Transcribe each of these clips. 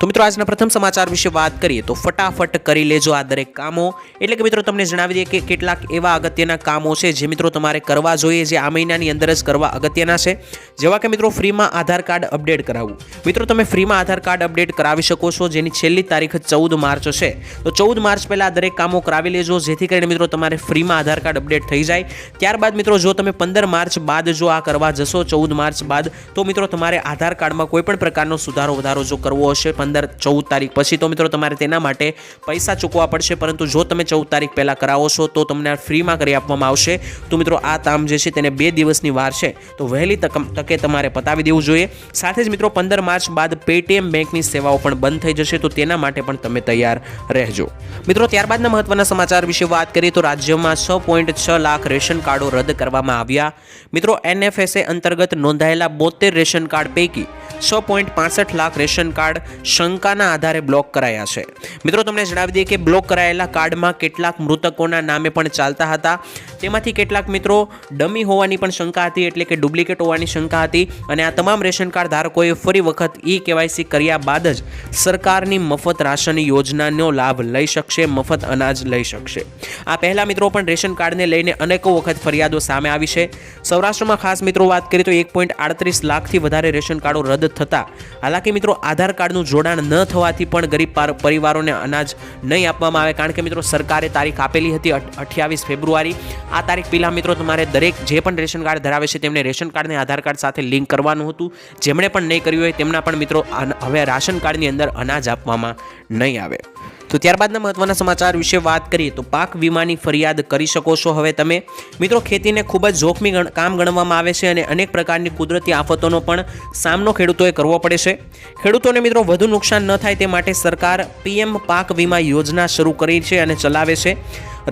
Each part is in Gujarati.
તો મિત્રો, આજના પ્રથમ સમાચાર વિશે વાત કરીએ તો ફટાફટ કરી લેજો આ દરેક કામો. એટલે કે મિત્રો, તમને જણાવી દઈએ કે કેટલાક એવા અગત્યના કામો છે જે મિત્રો તમારે કરવા જોઈએ, જે આ મહિનાની અંદર જ કરવા અગત્યના છે. જેવા કે મિત્રો, ફ્રીમાં આધાર કાર્ડ અપડેટ કરાવવું. મિત્રો, તમે ફ્રીમાં આધાર કાર્ડ અપડેટ કરાવી શકો છો, જેની છેલ્લી તારીખ ચૌદ માર્ચ છે. તો ચૌદ માર્ચ પહેલાં દરેક કામો કરાવી લેજો, જેથી કરીને મિત્રો, તમારે ફ્રીમાં આધાર કાર્ડ અપડેટ થઈ જાય. ત્યારબાદ મિત્રો, જો તમે પંદર માર્ચ બાદ જો આ કરવા જશો, ચૌદ માર્ચ બાદ, તો મિત્રો, તમારે આધાર કાર્ડમાં કોઈ પણ પ્રકારનો સુધારો વધારો જો કરવો હશે પંદર ચૌદ તારીખ. પછી તો મિત્રો તમારે તેના માટે પૈસા ચૂકવવા પડશે, પરંતુ જો તમે ચૌદ તારીખ પહેલાં કરાવો છો, તો તમને ફ્રીમાં કરી આપવામાં આવશે. તો મિત્રો આ કામ જે છે તેને બે દિવસની વાર છે. તો વહેલી તકે તમારે પતાવી દેવું જોઈએ. સાથે જ મિત્રો પંદર માર્ચ બાદ પેટીએમ બેંકની સેવાઓ પણ બંધ થઈ જશે, તો તેના માટે પણ તમે તૈયાર રહેજો. મિત્રો ત્યારબાદના મહત્વના સમાચાર વિશે વાત કરીએ, તો રાજ્યમાં છ પોઈન્ટ છ લાખ રેશન કાર્ડો રદ કરવામાં આવ્યા. મિત્રો એનએફએસએ અંતર્ગત નોંધાયેલા બોતેર રેશન કાર્ડ પૈકી છ પોઈન્ટ પાસઠ લાખ રેશન કાર્ડ શંકાના આધારે બ્લોક કરાયા છે. મિત્રો, તમને જણાવી દઈએ કે બ્લોક કરાયેલા કાર્ડમાં કેટલાક મૃતકોના નામે પણ ચાલતા હતા. તેમાંથી કેટલાક મિત્રો ડમી હોવાની પણ શંકા હતી, એટલે કે ડુપ્લિકેટ હોવાની શંકા હતી અને આ તમામ રેશન કાર્ડ ધારકોએ ફરી વખત ઈ કેવાયસી કર્યા બાદ જ સરકારની મફત રાશન યોજનાનો લાભ લઈ શકશે, મફત અનાજ લઈ શકશે. આ પહેલા મિત્રો પણ રેશન કાર્ડને લઈને અનેકો વખત ફરિયાદો સામે આવી છે. સૌરાષ્ટ્રમાં ખાસ મિત્રો વાત કરીએ તો એક પોઈન્ટ આડત્રીસ લાખથી વધારે રેશન કાર્ડો રદ થતા. હાલાકી મિત્રો, આધાર કાર્ડનું જોડાણ ન થવાથી પણ ગરીબ પાર- પરિવારોને અનાજ નહીં આપવામાં આવે. કારણ કે મિત્રો, સરકારે તારીખ આપેલી હતી અઠ્યાવીસ ફેબ્રુઆરી. આ તારીખ પહેલાં મિત્રો, તમારે દરેક જે પણ રેશન કાર્ડ ધરાવે છે, તેમને રેશન કાર્ડને આધાર કાર્ડ સાથે લિંક કરવાનું હતું. જેમણે પણ નહીં કર્યું હોય, તેમના પણ મિત્રો હવે રાશન કાર્ડની અંદર અનાજ આપવામાં નહીં આવે. તો ત્યારબાદના મહત્વના સમાચાર વિશે વાત કરીએ તો પાક વીમાની ફરિયાદ કરી શકો છો. હવે તમે, મિત્રો, ખેતીને ખૂબ જ જોખમી કામ ગણવામાં આવે છે અને અનેક પ્રકારની કુદરતી આફતોનો પણ સામનો ખેડૂતોએ કરવો પડે છે. ખેડૂતોને, મિત્રો, વધુ નુકસાન ન થાય તે માટે સરકાર પીએમ પાક વીમા યોજના શરૂ કરી છે અને ચલાવે છે.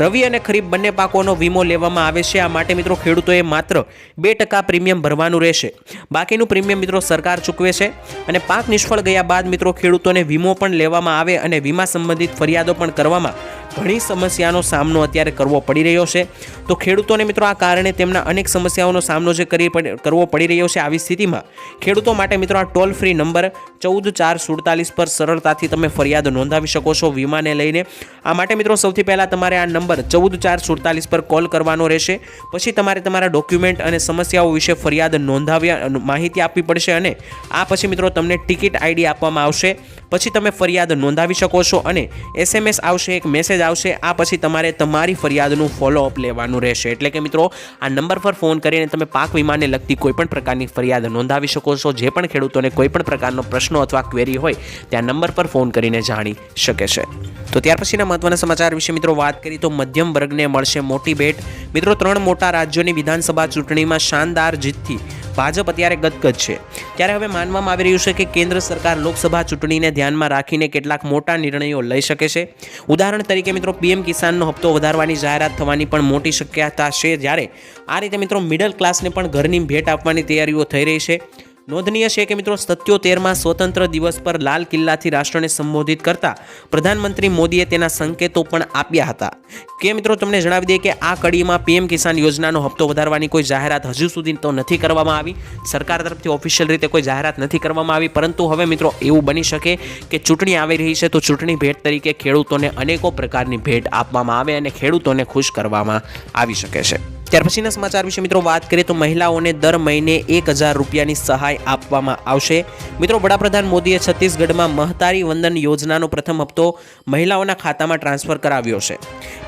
રવિ અને ખરીફ બંને પાકોનો વીમો લેવામાં આવે છે. આ માટે મિત્રો ખેડૂતોએ માત્ર બે ટકા પ્રીમિયમ ભરવાનું રહેશે. બાકીનું પ્રીમિયમ મિત્રો સરકાર ચૂકવે છે અને પાક નિષ્ફળ ગયા બાદ મિત્રો ખેડૂતોને વીમો પણ લેવામાં આવે અને વીમા સંબંધિત ફરિયાદો પણ કરવામાં ઘણી સમસ્યાનો સામનો અત્યારે કરવો પડી રહ્યો છે. તો ખેડૂતોને મિત્રો આ કારણે તેમના અનેક સમસ્યાઓનો સામનો જે કરી કરવો પડી રહ્યો છે આવી સ્થિતિમાં. ખેડૂતો માટે મિત્રો આ ટોલ ફ્રી નંબર ચૌદ ચાર સુડતાલીસ પર સરળતાથી તમે ફરિયાદ નોંધાવી શકો છો વીમાને લઈને. આ માટે મિત્રો સૌથી પહેલાં તમારે આ નંબર ચૌદ ચાર સુડતાલીસ પર કોલ કરવાનો રહેશે. પછી તમારે તમારા ડોક્યુમેન્ટ અને સમસ્યાઓ વિશે ફરિયાદ નોંધાવ્યા, માહિતી આપવી પડશે અને આ પછી મિત્રો તમને ટિકિટ આઈડી આપવામાં આવશે. પછી તમે ફરિયાદ નોંધાવી શકો છો અને એસએમએસ આવશે, એક મેસેજ આવશે, આ પછી તમારે તમારી ફરિયાદનું ફોલોઅપ લેવાનું રહેશે. એટલે કે મિત્રો, આ નંબર પર ફોન કરીને તમે પાક વીમાને લગતી કોઈ પણ પ્રકારની ફરિયાદ નોંધાવી શકો છો. જે પણ ખેડૂતોને કોઈ પણ પ્રકારનો પ્રશ્નો અથવા ક્વેરી હોય, ત્યાં નંબર પર ફોન કરીને જાણી શકે છે. તો ત્યાર પછીના મહત્વના સમાચાર વિશે મિત્રો વાત કરી તો મધ્યમ વર્ગને મળશે મોટી ભેટ. મિત્રો, ત્રણ મોટા રાજ્યોની વિધાનસભા ચૂંટણીમાં શાનદાર જીતથી ભાજપ અત્યારે ગદગદ છે. ત્યારે હવે માનવામાં આવી રહ્યું છે કે કેન્દ્ર સરકાર લોકસભા ચૂંટણીને ધ્યાનમાં રાખીને કેટલાક મોટા નિર્ણયો લઈ શકે છે. ઉદાહરણ તરીકે મિત્રો, પીએમ કિસાનનો હપ્તો વધારવાની જાહેરાત થવાની પણ મોટી શક્યતા છે. જ્યારે આ રીતે મિત્રો મિડલ ક્લાસને પણ ઘરની ભેટ આપવાની તૈયારીઓ થઈ રહી છે. નોંધનીય છે કે મિત્રો સત્યોતેરમાં સ્વતંત્ર દિવસ પર લાલ કિલ્લાથી રાષ્ટ્રને સંબોધિત કરતા પ્રધાનમંત્રી મોદીએ તેના સંકેતો પણ આપ્યા હતા. કે મિત્રો તમને જણાવી દઈએ કે આ કડીમાં પીએમ કિસાન યોજનાનો હપ્તો વધારવાની કોઈ જાહેરાત હજુ સુધી તો નથી કરવામાં આવી. સરકાર તરફથી ઓફિશિયલ રીતે કોઈ જાહેરાત નથી કરવામાં આવી, પરંતુ હવે મિત્રો એવું બની શકે કે ચૂંટણી આવી રહી છે તો ચૂંટણી ભેટ તરીકે ખેડૂતોને અનેકો પ્રકારની ભેટ આપવામાં આવે અને ખેડૂતોને ખુશ કરવામાં આવી શકે છે. ત્યાર પછીના સમાચાર વિશે મિત્રો વાત કરીએ તો મહિલાઓને દર મહિને એક હજાર રૂપિયાની સહાય આપવામાં આવશે. મિત્રો, વડાપ્રધાન મોદીએ છત્તીસગઢમાં મહતારી વંદન યોજનાનો પ્રથમ હપ્તો મહિલાઓના ખાતામાં ટ્રાન્સફર કરાવ્યો છે.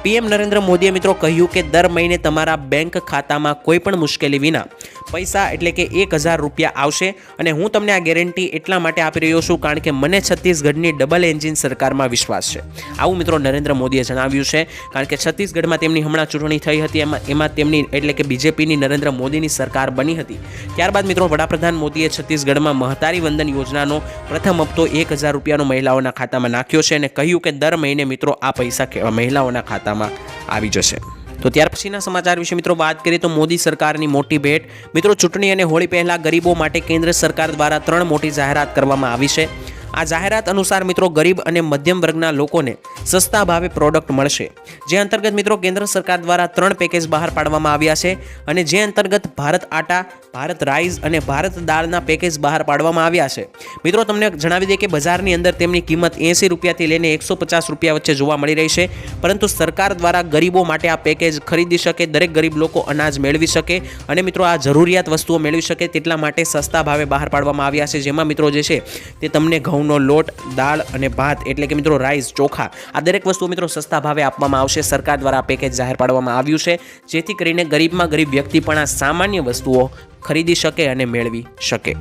પીએમ નરેન્દ્ર મોદીએ મિત્રો કહ્યું કે દર મહિને તમારા બેંક ખાતામાં કોઈ પણ મુશ્કેલી વિના પૈસા એટલે કે એક હજાર રૂપિયા આવશે અને હું તમને આ ગેરંટી એટલા માટે આપી રહ્યો છું કારણ કે મને છત્તીસગઢની ડબલ એન્જિન સરકારમાં વિશ્વાસ છે. આવું મિત્રો નરેન્દ્ર મોદીએ જણાવ્યું છે કારણ કે છત્તીસગઢમાં તેમની હમણાં ચૂંટણી થઈ હતી, એમાં એમાં તેમની એટલે કે બીજેપીની નરેન્દ્ર મોદીની સરકાર બની હતી. ત્યારબાદ મિત્રો વડાપ્રધાન મોદીએ છત્તીસગઢમાં મહતારી વંદન યોજનાનો પ્રથમ હપ્તો એક હજાર રૂપિયાનો મહિલાઓના ખાતામાં નાખ્યો છે અને કહ્યું કે દર મહિને મિત્રો આ પૈસા મહિલાઓના ખાતામાં આવી જશે. તો ત્યાર પછીના સમાચાર વિશે મિત્રો વાત કરીએ તો મોદી સરકારની મોટી ભેટ. મિત્રો ચૂંટણી અને હોળી પહેલાં ગરીબો માટે કેન્દ્ર સરકાર દ્વારા ત્રણ મોટી જાહેરાત કરવામાં આવી છે. આ જાહેરાત અનુસાર મિત્રો ગરીબ અને મધ્યમ વર્ગના લોકોને સસ્તા ભાવે પ્રોડક્ટ મળશે. જે અંતર્ગત મિત્રો કેન્દ્ર સરકાર દ્વારા ત્રણ પેકેજ બહાર પાડવામાં આવ્યા છે અને જે અંતર્ગત ભારત આટા, ભારત રાઈસ અને ભારત દાળના પેકેજ બહાર પાડવામાં આવ્યા છે. મિત્રો તમને જણાવી દઈએ કે બજારની અંદર તેમની કિંમત એંસી રૂપિયાથી લઈને એકસો પચાસ રૂપિયા વચ્ચે જોવા મળી રહી છે. પરંતુ સરકાર દ્વારા ગરીબો માટે આ પેકેજ ખરીદી શકે, દરેક ગરીબ લોકો અનાજ મેળવી શકે અને મિત્રો આ જરૂરિયાત વસ્તુઓ મેળવી શકે તેટલા માટે સસ્તા ભાવે બહાર પાડવામાં આવ્યા છે. જેમાં મિત્રો જે છે તે તમને ઘઉંનો લોટ, દાળ અને ભાત એટલે કે મિત્રો રાઈસ, ચોખા, આ દરેક વસ્તુ મિત્રો સસ્તા ભાવે આપવામાં આવશે, સરકાર દ્વારા પેકેજ જાહેર પાડવામાં આવ્યું છે, જેથી કરીને ગરીબમાં ગરીબ વ્યક્તિ પણ આ સામાન્ય વસ્તુઓ ખરીદી શકે અને મેળવી શકે.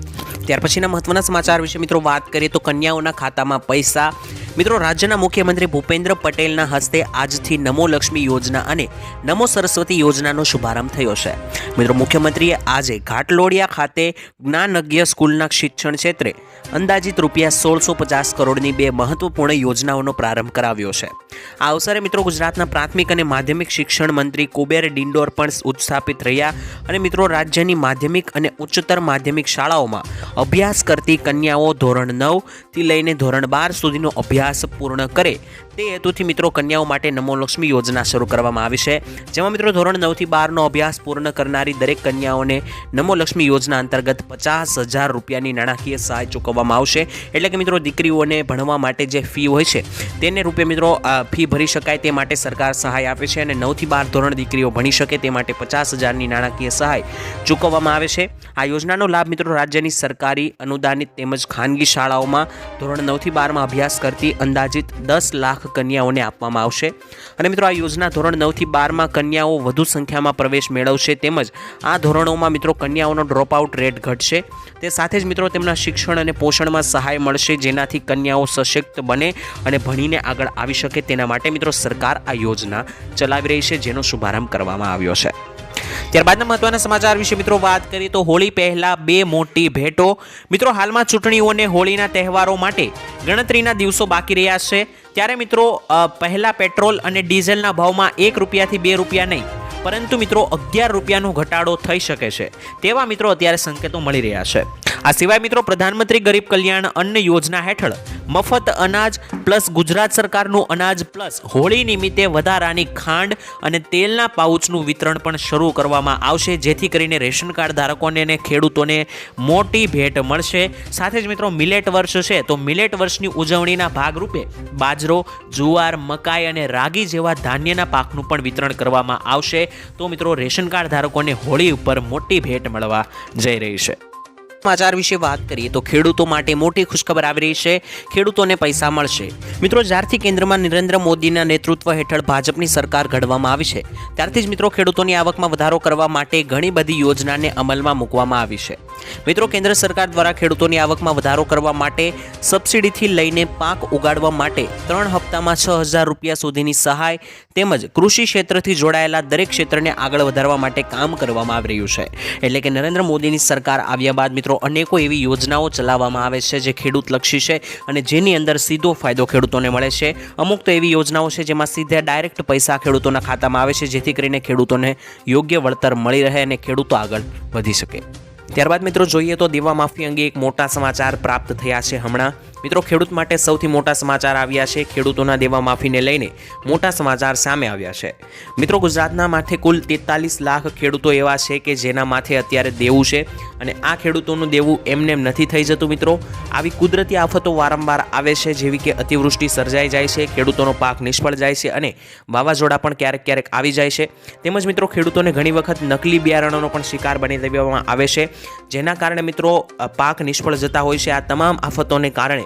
ત્યાર પછીના મહત્વના સમાચાર વિશે મિત્રો વાત કરીએ તો કન્યાઓના ખાતામાં પૈસા. મિત્રો રાજ્યના મુખ્યમંત્રી ભૂપેન્દ્ર પટેલના હસ્તે આજથી નમો લક્ષ્મી યોજના અને નમો સરસ્વતી યોજનાનો શુભારંભ થયો છે. મિત્રો મુખ્યમંત્રીએ આજે ઘાટલોડિયા ખાતે જ્ઞાનજ્ઞ સ્કૂલના શિક્ષણ ક્ષેત્રે અંદાજિત રૂપિયા સોળસો પચાસ કરોડની બે મહત્વપૂર્ણ યોજનાઓનો પ્રારંભ કરાવ્યો છે. આ અવસરે મિત્રો ગુજરાતના પ્રાથમિક અને માધ્યમિક શિક્ષણ મંત્રી કુબેર ડિંડોર પણ ઉત્સ્થાપિત રહ્યા અને મિત્રો રાજ્યની માધ્યમિક અને ઉચ્ચતર માધ્યમિક શાળાઓમાં અભ્યાસ કરતી કન્યાઓ ધોરણ નવથી લઈને ધોરણ બાર સુધીનો અભ્યાસ પૂર્ણ કરે તે હેતુથી મિત્રો કન્યાઓ માટે નમો લક્ષ્મી યોજના શરૂ કરવામાં આવી છે. જેમાં મિત્રો ધોરણ નવથી બારનો અભ્યાસ પૂર્ણ કરનારી દરેક કન્યાઓને નમો લક્ષ્મી યોજના અંતર્ગત પચાસ હજાર રૂપિયાની નાણાકીય સહાય ચૂકવવામાં આવશે. એટલે કે મિત્રો દીકરીઓને ભણવા માટે જે ફી હોય છે, તેને રૂપે મિત્રો ફી ભરી શકાય તે માટે સરકાર સહાય આપે છે અને નવથી બાર ધોરણ દીકરીઓ ભણી શકે તે માટે પચાસ હજારની નાણાકીય સહાય ચૂકવવામાં આવે છે. આ યોજનાનો લાભ મિત્રો રાજ્યની સરકારી અનુદાનિત તેમજ ખાનગી શાળાઓમાં ધોરણ નવથી બારમાં અભ્યાસ કરતી અંદાજિત દસ લાખ કન્યાઓને આપવામાં આવશે. અને મિત્રો, આ યોજના ધોરણ નવથી બારમાં કન્યાઓ વધુ સંખ્યામાં પ્રવેશ મેળવશે તેમજ આ ધોરણોમાં મિત્રો કન્યાઓનો ડ્રોપઆઉટ રેટ ઘટશે. તે સાથે જ મિત્રો તેમના શિક્ષણ અને પોષણમાં સહાય મળશે, જેનાથી કન્યાઓ સશક્ત બને અને ભણીને આગળ આવી શકે. તેના માટે મિત્રો સરકાર આ યોજના ચલાવી રહી છે, જેનો શુભારંભ કરવામાં આવ્યો છે. ત્યારબાદના મહત્વના સમાચાર વિશે મિત્રો વાત કરીએ તો હોળી પહેલા બે મોટી ભેટો. મિત્રો, હાલમાં ચૂંટણીઓને હોળીના તહેવારો માટે ગણતરીના દિવસો બાકી રહ્યા છે. ત્યારે મિત્રો પહેલાં પેટ્રોલ અને ડીઝલના ભાવમાં એક રૂપિયાથી બે રૂપિયા નહીં, પરંતુ મિત્રો અગિયાર રૂપિયાનો ઘટાડો થઈ શકે છે. તેવા મિત્રો અત્યારે સંકેતો મળી રહ્યા છે. આ સિવાય મિત્રો પ્રધાનમંત્રી ગરીબ કલ્યાણ અન્ન યોજના હેઠળ મફત અનાજ પ્લસ ગુજરાત સરકારનું અનાજ પ્લસ હોળી નિમિત્તે વધારાની ખાંડ અને તેલના પાઉચનું વિતરણ પણ શરૂ કરવામાં આવશે, જેથી કરીને રેશન કાર્ડ ધારકોને અને ખેડૂતોને મોટી ભેટ મળશે. સાથે જ મિત્રો મિલેટ વર્ષ છે, તો મિલેટ વર્ષની ઉજવણીના ભાગરૂપે બાજરો, જુવાર, મકાઈ અને રાગી જેવા ધાન્યના પાકનું પણ વિતરણ કરવામાં આવશે. તો મિત્રો રેશન કાર્ડ ધારકોને હોળી ઉપર મોટી ભેટ મળવા જઈ રહી છે. સમાચાર વિશે વાત કરીએ તો ખેડૂતો માટે મોટી ખુશખબર આવી રહી છે. ખેડૂતોને પૈસા મળશે. મિત્રો, જ્યારથી કેન્દ્રમાં નરેન્દ્ર મોદીના નેતૃત્વ હેઠળ ભાજપની સરકાર ઘડવામાં આવી છે, ત્યારથી જ મિત્રો ખેડૂતોની આવકમાં વધારો કરવા માટે ઘણી બધી યોજનાને અમલમાં મૂકવામાં આવી છે. મિત્રો, કેન્દ્ર સરકાર દ્વારા ખેડૂતોની આવકમાં વધારો કરવા માટે સબસિડીથી લઈને પાક ઉગાડવા માટે ત્રણ હપ્તામાં છ હજાર રૂપિયા સુધીની સહાય તેમજ કૃષિ ક્ષેત્રથી જોડાયેલા દરેક ક્ષેત્રને આગળ વધારવા માટે કામ કરવામાં આવી રહ્યું છે. એટલે કે નરેન્દ્ર મોદીની સરકાર આવ્યા બાદ મિત્રો અનેકો એવી યોજનાઓ ચલાવવામાં આવે છે જે ખેડૂતલક્ષી છે અને જેની અંદર સીધો ફાયદો ખેડૂતોને મળે છે. અમુક તો એવી યોજનાઓ છે જેમાં સીધા ડાયરેક્ટ પૈસા ખેડૂતોના ખાતામાં આવે છે, જેથી કરીને ખેડૂતોને યોગ્ય વળતર મળી રહે અને ખેડૂતો આગળ વધી શકે. ત્યારબાદ મિત્રો જોઈએ તો દેવા માફી અંગે એક મોટા સમાચાર પ્રાપ્ત થયા છે હમણાં. મિત્રો, ખેડૂત માટે સૌથી મોટા સમાચાર આવ્યા છે ખેડૂતોના દેવા માફીને લઈને મોટા સમાચાર સામે આવ્યા છે. મિત્રો, ગુજરાતના માથે કુલ તેતાલીસ લાખ ખેડૂતો એવા છે કે જેના માથે અત્યારે દેવું છે અને આ ખેડૂતોનું દેવું એમને એમ નથી થઈ જતું મિત્રો. આવી કુદરતી આફતો વારંવાર આવે છે જેવી કે અતિવૃષ્ટિ સર્જાઈ જાય છે, ખેડૂતોનો પાક નિષ્ફળ જાય છે અને વાવાઝોડા પણ ક્યારેક ક્યારેક આવી જાય છે. તેમજ મિત્રો, ખેડૂતોને ઘણી વખત નકલી બિયારણોનો પણ શિકાર બની દેવામાં આવે છે. જેના કારણે મિત્રો પાક નિષ્ફળ જતા હોય છે. આ તમામ આફતોને કારણે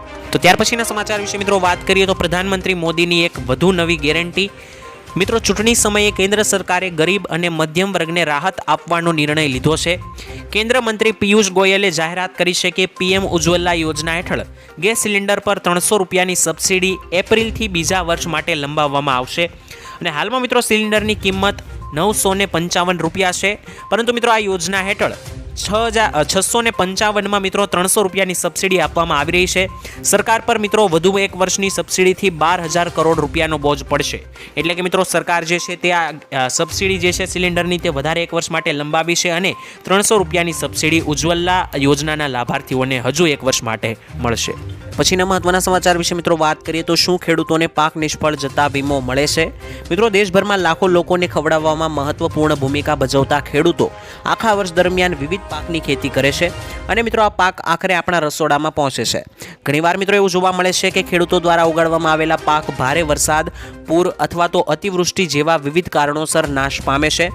તો ત્યાર પછીના સમાચાર વિશે મિત્રો વાત કરીએ તો પ્રધાનમંત્રી મોદીની એક વધુ નવી ગેરંટી. મિત્રો, ચૂંટણી સમયે કેન્દ્ર સરકારે ગરીબ અને મધ્યમ વર્ગને રાહત આપવાનો નિર્ણય લીધો છે. કેન્દ્ર મંત્રી પિયુષ ગોયલે જાહેરાત કરી છે કે પીએમ ઉજ્જવલા યોજના હેઠળ ગેસ સિલિન્ડર પર ત્રણસો રૂપિયાની સબસિડી એપ્રિલથી બીજા વર્ષ માટે લંબાવવામાં આવશે. અને હાલમાં મિત્રો, સિલિન્ડરની કિંમત નવસો પંચાવન રૂપિયા છે. પરંતુ મિત્રો, આ યોજના હેઠળ છ હજાર છસો ને પંચાવનમાં મિત્રો ત્રણસો રૂપિયાની સબસિડી આપવામાં આવી રહી છે. સરકાર પર મિત્રો વધુ એક વર્ષની સબસિડીથી બાર હજાર કરોડ રૂપિયાનો બોજ પડશે. એટલે કે મિત્રો સરકાર જે છે તે આ સબસિડી જે છે સિલિન્ડરની તે વધારે એક વર્ષ માટે લંબાવી છે અને ત્રણસો રૂપિયાની સબસિડી ઉજ્જવલા યોજનાના લાભાર્થીઓને હજુ એક વર્ષ માટે મળશે. પછીના મહત્વના સમાચાર વિશે મિત્રો વાત કરીએ તો શું ખેડૂતોને પાક નિષ્ફળ જતા વીમો મળે છે? મિત્રો, દેશભરમાં લાખો લોકોને ખવડાવવામાં મહત્વપૂર્ણ ભૂમિકા ભજવતા ખેડૂતો આખા વર્ષ દરમિયાન વિવિધ પાકની ખેતી કરે છે અને મિત્રો, આ પાક આખરે આપણા રસોડામાં પહોંચે છે. ઘણીવાર મિત્રો એવું જોવા મળે છે કે ખેડૂતો દ્વારા ઉગાડવામાં આવેલા પાક ભારે વરસાદ, પૂર અથવા તો અતિવૃષ્ટિ જેવા વિવિધ કારણોસર નાશ પામે છે.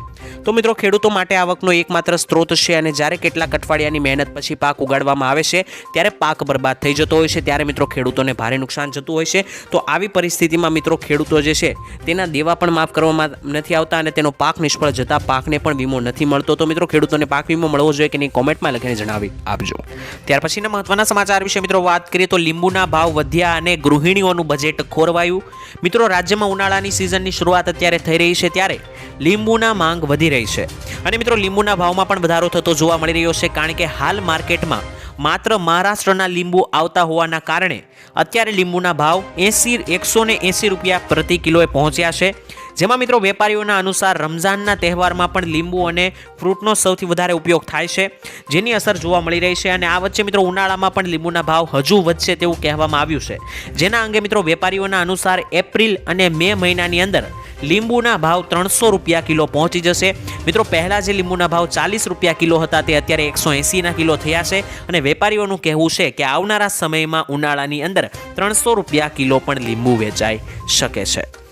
તો મિત્રો, ખેડૂતો માટે આવકનો એકમાત્ર સ્ત્રોત છે અને જ્યારે કેટલાક અઠવાડિયાની મહેનત પછી પાક ઉગાડવામાં આવે છે, ત્યારે પાક બરબાદ થઈ જતો હોય છે. ત્યારે મિત્રો, ખેડૂતોને ભારે નુકસાન જતું હોય છે. તો આવી પરિસ્થિતિમાં મિત્રો, ખેડૂતો જે છે, તેના દેવા પણ માફ કરવામાં નથી આવતા અને તેનો પાક નિષ્ફળ જતા પાકને પણ વીમો નથી મળતો. તો મિત્રો, ખેડૂતોને પાક વીમો મળવો જોઈએ કે નહીં, કોમેન્ટમાં લખીને જણાવી આપજો. ત્યાર પછીના મહત્વના સમાચાર વિશે મિત્રો, વાત કરીએ તો લીંબુના ભાવ વધ્યા અને ગૃહિણીઓનું બજેટ ખોરવાયું. મિત્રો, રાજ્યમાં ઉનાળાની સિઝનની શરૂઆત અત્યારે થઈ રહી છે. ત્યારે લીંબુના માંગ વધી રહી છે. અને મિત્રો, લીંબુના ભાવમાં પણ વધારો થતો જોવા મળી રહ્યો છે, કારણ કે હાલ માર્કેટમાં માત્ર મહારાષ્ટ્રના લીંબુ આવતા હોવાના કારણે અત્યારે લીંબુના ભાવ એંસી, એકસો એંસી રૂપિયા પ્રતિ કિલોએ પહોંચ્યા છે. જેમાં મિત્રો વેપારીઓના અનુસાર રમઝાનના તહેવારમાં પણ લીંબુ અને ફ્રૂટનો સૌથી વધારે ઉપયોગ થાય છે, જેની અસર જોવા મળી રહી છે અને આ વચ્ચે મિત્રો ઉનાળામાં પણ લીંબુના ભાવ હજુ વધશે તેવું કહેવામાં આવ્યું છે. જેના અંગે મિત્રો વેપારીઓના અનુસાર એપ્રિલ અને મે મહિનાની અંદર લીંબુના ભાવ ત્રણસો રૂપિયા કિલો પહોંચી જશે. મિત્રો પહેલાં જે લીંબુના ભાવ ચાલીસ રૂપિયા કિલો હતા તે અત્યારે એકસો એંસીના કિલો થયા છે અને વેપારીઓનું કહેવું છે કે આવનારા સમયમાં ઉનાળાની અંદર ત્રણસો રૂપિયા કિલો પણ લીંબુ વેચાઈ શકે છે.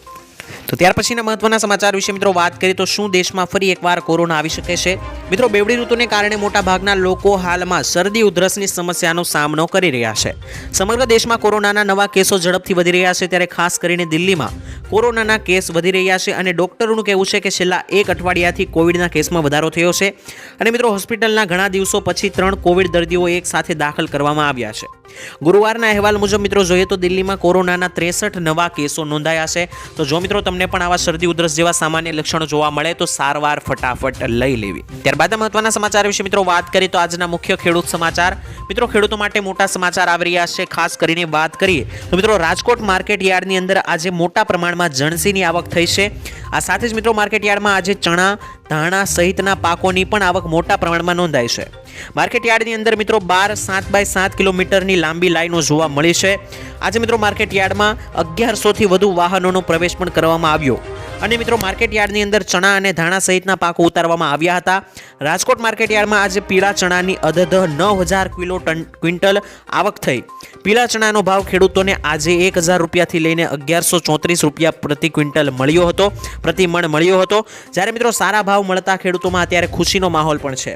તો ત્યાર પછીના મહત્વના સમાચાર વિશે મિત્રો વાત કરીએ તો શું દેશમાં ફરી એકવાર કોરોના આવી શકે છે? મિત્રો, બેવડી ઋતુને કારણે મોટાભાગના લોકો હાલમાં શરદી, ઉધરસની સમસ્યાનો સામનો કરી રહ્યા છે. સમગ્ર દેશમાં કોરોનાના નવા કેસો ઝડપથી વધી રહ્યા છે ત્યારે ખાસ કરીને દિલ્હીમાં કોરોનાના કેસ વધી રહ્યા છે અને ડોક્ટરોનું કહેવું છે કે છેલ્લા એક અઠવાડિયાથી કોવિડના કેસમાં વધારો થયો છે. અને મિત્રો, હોસ્પિટલના ઘણા દિવસો પછી ત્રણ કોવિડ દર્દીઓ એક સાથે દાખલ કરવામાં આવ્યા છે. ગુરુવારના અહેવાલ મુજબ મિત્રો, જોઈએ તો દિલ્હીમાં કોરોનાના ત્રેસઠ નવા કેસો નોંધાયા છે. તો જો મિત્રો તમને પણ આવા શરદી ઉધરસ જેવા સામાન્ય લક્ષણો જોવા મળે તો સારવાર ફટાફટ લઈ લેવી. ત્યારબાદ મહત્વના સમાચાર વિશે મિત્રો વાત કરીએ તો આજના મુખ્ય ખેડૂત સમાચાર. મિત્રો, ખેડૂતો માટે મોટા સમાચાર આવી રહ્યા છે. ખાસ કરીને વાત કરીએ તો મિત્રો, રાજકોટ માર્કેટ યાર્ડની અંદર આજે મોટા પ્રમાણમાં જણસીની આવક થઈ છે. આ સાથે જ મિત્રો, માર્કેટ યાર્ડમાં આજે ચણા, ધાણા સહિતના પાકોની પણ આવક મોટા પ્રમાણમાં નોંધાઈ છે. માર્કેટ યાર્ડની અંદર મિત્રો બાર સાત બાય સાત કિલોમીટરની લાંબી લાઈનો જોવા મળી છે. આજે મિત્રો માર્કેટ યાર્ડમાં અગિયારસોથી વધુ વાહનોનો પ્રવેશ પણ કરવામાં આવ્યો. અને મિત્રો માર્કેટ યાર્ડની અંદર ચણા અને ધાણા સહિતના પાકો ઉતારવામાં આવ્યા હતા. રાજકોટ માર્કેટ યાર્ડમાં આજે પીળા ચણાની અધધ નવ હજાર કિલો ટન ક્વિન્ટલ આવક થઈ. પીળા ચણાનો ભાવ ખેડૂતોને આજે એક હજાર રૂપિયાથી લઈને અગિયારસો ચોત્રીસ રૂપિયા પ્રતિ ક્વિન્ટલ મળ્યો હતો, પ્રતિ મણ મળ્યો હતો. જ્યારે મિત્રો સારા ભાવ મળતા ખેડૂતોમાં અત્યારે ખુશીનો માહોલ પણ છે.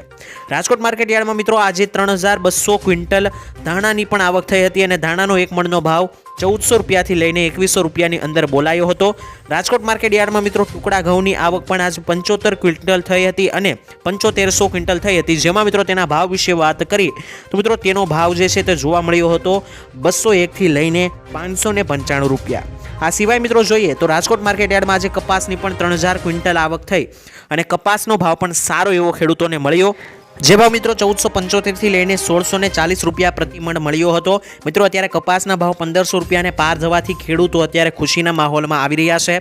રાજકોટ માર્કેટ યાર્ડમાં મિત્રો આજે ત્રણ હજાર બસો ક્વિન્ટલ ધાણાની પણ આવક થઈ હતી અને ધાણાનો એક મણનો ભાવ ચૌદસો રૂપિયાથી લઈને એકવીસો રૂપિયાની અંદર બોલાયો હતો. રાજકોટ માર્કેટ યાર્ડમાં મિત્રો ટુકડા ઘઉંની આવક પણ આજ પંચોતેર ક્વિન્ટલ થઈ હતી અને પંચોતેરસો ક્વિન્ટલ થઈ હતી. જેમાં મિત્રો તેના ભાવ વિશે વાત કરી, તો મિત્રો તેનો ભાવ જે છે તે જોવા મળ્યો હતો બસો એકથી લઈને પાંચસો પંચાણું રૂપિયા. આ સિવાય મિત્રો જોઈએ તો રાજકોટ માર્કેટ યાર્ડમાં આજે કપાસની પણ ત્રણ હજાર ક્વિન્ટલ આવક થઈ અને કપાસનો ભાવ પણ સારો એવો ખેડૂતોને મળ્યો. જે ભાવ મિત્રો ચૌદસો પંચોતેરથી લઈને સોળસો ને ચાલીસ રૂપિયા પ્રતિમણ મળ્યો હતો. મિત્રો, અત્યારે કપાસના ભાવ પંદરસો રૂપિયાને પાર જવાથી ખેડૂતો અત્યારે ખુશીના માહોલમાં આવી રહ્યા છે.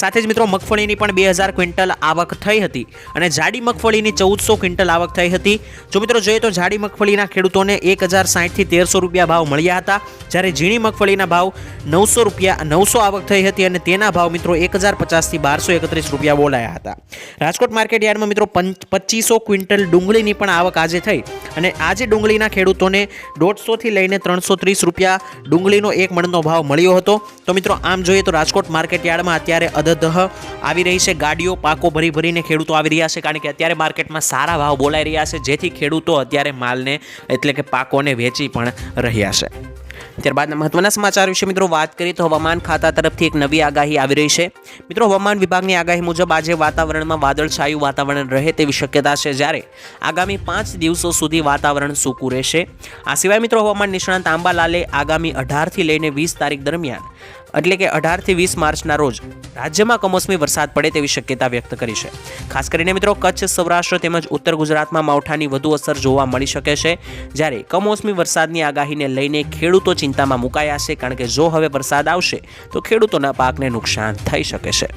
સાથે જ મિત્રો, મગફળીની પણ બે હજાર ક્વિન્ટલ આવક થઈ હતી અને જાડી મગફળીની ચૌદસો ક્વિન્ટલ આવક થઈ હતી. જો મિત્રો જોઈએ તો જાડી મગફળીના ખેડૂતોને એક હજાર સાઠથી તેરસો રૂપિયા ભાવ મળ્યા હતા. જ્યારે ઝીણી મગફળીના ભાવ નવસો રૂપિયા, નવસો આવક થઈ હતી અને તેના ભાવ મિત્રો એક હજાર પચાસથી બારસો એકત્રીસ રૂપિયા બોલાયા હતા. રાજકોટ માર્કેટ યાર્ડમાં મિત્રો પચીસો ક્વિન્ટલ ડુંગળીની પણ આવક આજે થઈ અને આજે ડુંગળીના ખેડૂતોને દોઢસોથી લઈને ત્રણસો ત્રીસ રૂપિયા ડુંગળીનો એક મણનો ભાવ મળ્યો હતો. તો મિત્રો, આમ જોઈએ તો રાજકોટ માર્કેટ યાર્ડમાં અત્યારે અધધહ આવી રહી છે. ગાડીઓ પાકો ભરી ભરીને ખેડૂતો આવી રહ્યા છે કારણ કે અત્યારે માર્કેટમાં સારા ભાવ બોલાઈ રહ્યા છે, જેથી ખેડૂતો અત્યારે માલને એટલે કે પાકોને વેચી પણ રહ્યા છે. ત્યારબાદના મહત્વના સમાચાર વિશે મિત્રો વાત કરીએ તો હવામાન ખાતા તરફથી એક નવી આગાહી આવી રહી છે. મિત્રો, હવામાન વિભાગની આગાહી મુજબ આજે વાતાવરણમાં વાદળછાયું વાતાવરણ રહે તેવી શક્યતા છે જ્યારે આગામી પાંચ દિવસો સુધી વાતાવરણ સૂકું રહેશે. આ સિવાય મિત્રો, હવામાન નિષ્ણાંત આંબાલાલે આગામી અઢારથી લઈને વીસ તારીખ દરમિયાન એટલે કે અઢારથી વીસ માર્ચના રોજ રાજ્યમાં કમોસમી વરસાદ પડે તેવી શક્યતા વ્યક્ત કરી છે. ખાસ કરીને મિત્રો કચ્છ, સૌરાષ્ટ્ર તેમજ ઉત્તર ગુજરાતમાં માવઠાની વધુ અસર જોવા મળી શકે છે. જ્યારે કમોસમી વરસાદની આગાહીને લઈને ખેડૂતો ચિંતામાં મુકાયા છે, કારણ કે જો હવે વરસાદ આવશે, તો ખેડૂતોના પાકને નુકસાન થઈ શકે છે.